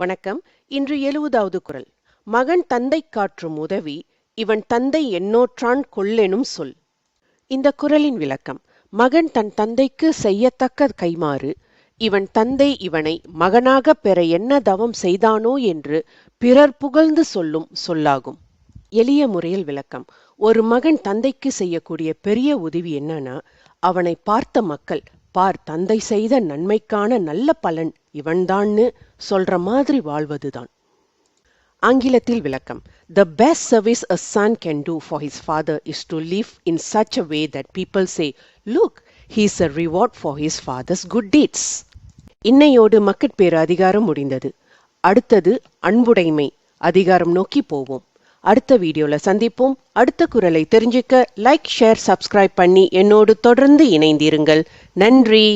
வணக்கம். இன்று எழுவதாவது குரல். மகன் தந்தை காற்றும் உதவி இவன் தந்தை எண்ணோற்றான் கொல்லெனும் சொல். இந்த குரலின் விளக்கம் மகன் தன் தந்தைக்கு செய்யத்தக்க கைமாறு இவன் தந்தை இவனை மகனாக பெற என்ன தவம் செய்தானோ என்று பிறர் புகழ்ந்து சொல்லும் சொல்லாகும். எளிய முறையில் விளக்கம் ஒரு மகன் தந்தைக்கு செய்யக்கூடிய பெரிய உதவி என்னன்னா அவனை பார்த்த மக்கள் பார் தந்தை செய்த நன்மைக்கான நல்ல பலன் இவன்தான்னு சொல்ற மாதிரி வாழ்வதுதான். ஆங்கிலத்தில் விளக்கம் the best service a son can do for his father is to live in such a way that people say look he's a reward for his father's good deeds இன்னையோடு மக்கட்பேறு அதிகாரம் முடிந்தது. அடுத்தது அன்புடைமை அதிகாரம் நோக்கி போவோம். அடுத்த வீடியோல சந்திப்போம். அடுத்த குரலை தெரிஞ்சுக்க லைக் ஷேர் சப்ஸ்கிரைப் பண்ணி என்னோடு தொடர்ந்து இணைந்திருங்கள். நன்றி.